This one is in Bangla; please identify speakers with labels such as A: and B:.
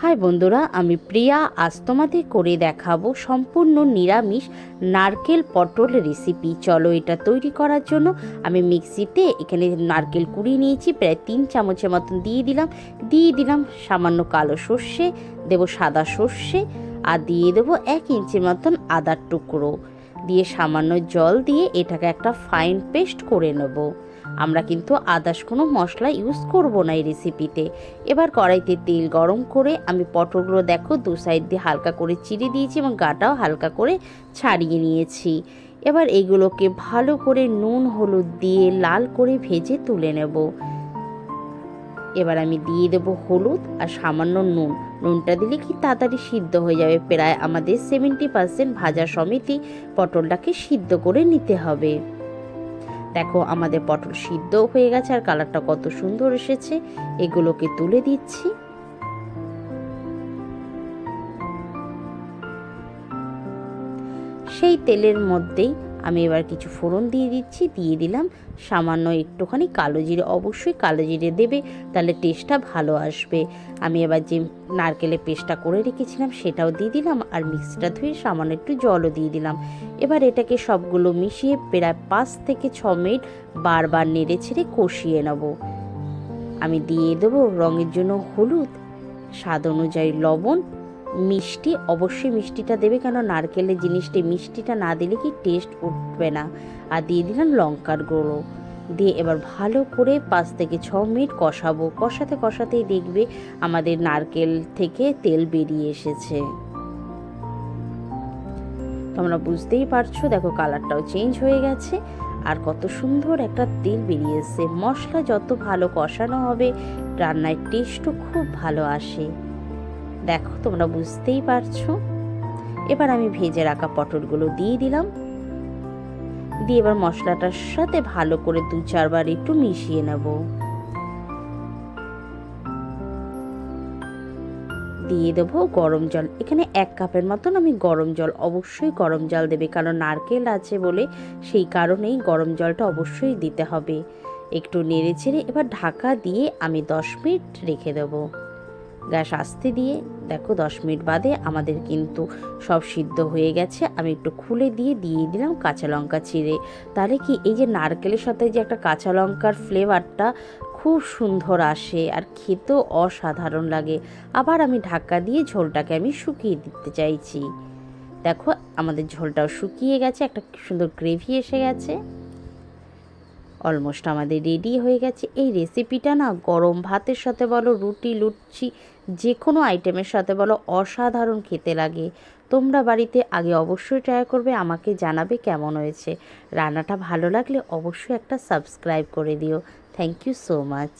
A: হাই বন্ধুরা, আমি প্রিয়া। আজ তোমাদের করে দেখাবো সম্পূর্ণ নিরামিষ নারকেল পটল রেসিপি চলো এটা তৈরি করার জন্য আমি মিক্সিতে এখানে নারকেল কুড়িয়ে নিয়েছি, প্রায় তিন চামচের মতন দিয়ে দিলাম। দিয়ে দিলাম সামান্য কালো সর্ষে, দেবো সাদা সর্ষে, আর দিয়ে দেবো এক ইঞ্চির মতন আদার টুকরো। দিয়ে সামান্য জল দিয়ে এটাকে একটা ফাইন পেস্ট করে নেব। আমরা কিন্তু আদার্স কোনো মশলা ইউজ করব না এই রেসিপিতে এবার কড়াইতে তেল গরম করে আমি পটলগুলো দেখো দু সাইড দিয়ে হালকা করে চিড়ে দিয়েছি এবং গাটাও হালকা করে ছাড়িয়ে নিয়েছি। এবার এগুলোকে ভালো করে নুন, হলুদ দিয়ে লাল করে ভেজে তুলে নেব। এবার আমি দিয়ে দেবো হলুদ আর সামান্য নুন। নুনটা দিলে কি তাড়াতাড়ি সিদ্ধ হয়ে যাবে। প্রায় আমাদের সেভেন্টি পার্সেন্ট ভাজা সমেতই পটলটাকে সিদ্ধ করে নিতে হবে। দেখো, আমাদের পটল সিদ্ধ হয়ে গেছে আর কালারটা কত সুন্দর এসেছে। এগুলোকে তুলে দিচ্ছি। সেই তেলের মধ্যেই আমি এবার কিছু ফোড়ন দিয়ে দিচ্ছি, দিয়ে দিলাম। সামান্য একটুখানি কালো জিরে, অবশ্যই কালো জিরে দেবে, তাহলে টেস্টটা ভালো আসবে। আমি এবার যে নারকেলের পেস্টটা করে রেখেছিলাম, সেটাও দিয়ে দিলাম আর মিক্সিটা ধুয়ে সামান্য একটু জলও দিয়ে দিলাম। এবার এটাকে সবগুলো মিশিয়ে প্রায় পাঁচ থেকে ছ মিনিট বারবার নেড়ে ছেড়ে কষিয়ে নেব। আমি দিয়ে দেবো রঙের জন্য হলুদ, স্বাদ অনুযায়ী লবণ মিষ্টি, অবশ্যই মিষ্টিটা দেবে কেন নারকেলের জিনিসটি মিষ্টিটা না দিলে কি টেস্ট উঠবে না। আর দিয়ে দিলাম লঙ্কার গুঁড়ো। দিয়ে এবার ভালো করে পাঁচ থেকে ছ মিনিট কষাবো। কষাতে কষাতেই দেখবে আমাদের নারকেল থেকে তেল বেরিয়ে এসেছে। তোমরা বুঝতেই পারছ, দেখো কালারটাও চেঞ্জ হয়ে গেছে। আর কত সুন্দর একটা তেল বেরিয়ে এসছে। মশলা যত ভালো কষানো হবে, রান্নার টেস্টও খুব ভালো আসে। দেখো, তোমরা বুঝতেই পারছ। এবার আমি ভেজে রাখা পটলগুলো দিয়ে দিলাম। দিয়ে এবার মশলাটার সাথে ভালো করে দু চারবার একটু মিশিয়ে নেব। দিয়ে দেবো গরম জল। এখানে এক কাপের মতন আমি গরম জল, অবশ্যই গরম জল দেবে, কারণ নারকেল আছে বলে সেই কারণেই গরম জলটা অবশ্যই দিতে হবে। একটু নেড়ে ছেড়ে এবার ঢাকা দিয়ে আমি দশ মিনিট রেখে দেবো। গ্যাস আসতে দিয়ে, দেখো দশ মিনিট বাদে আমাদের কিন্তু সব সিদ্ধ হয়ে গেছে। আমি একটু খুলে দিয়ে দিয়ে দিলাম কাঁচা লঙ্কা চিড়ে। তাহলে কি এই যে নারকেলের সাথে যে একটা কাঁচা লঙ্কার ফ্লেভারটা খুব সুন্দর আসে আর খেতেও অসাধারণ লাগে। আবার আমি ঢাকা দিয়ে ঝোলটাকে আমি শুকিয়ে দিতে চাইছি। দেখো আমাদের ঝোলটাও শুকিয়ে গেছে, একটা সুন্দর গ্রেভি এসে গেছে। অলমোস্ট আমাদের রেডি হয়ে গেছে। এই রেসিপিটা না গরম ভাতের সাথে বলো, রুটি, লুচি যে কোনো আইটেমের সাথে বলো, অসাধারণ খেতে লাগে। তোমরা বাড়িতে আগে অবশ্যই ট্রাই করবে, আমাকে জানাবে কেমন হয়েছে। রান্নাটা ভালো লাগলে অবশ্যই একটা সাবস্ক্রাইব করে দিও। Thank you so much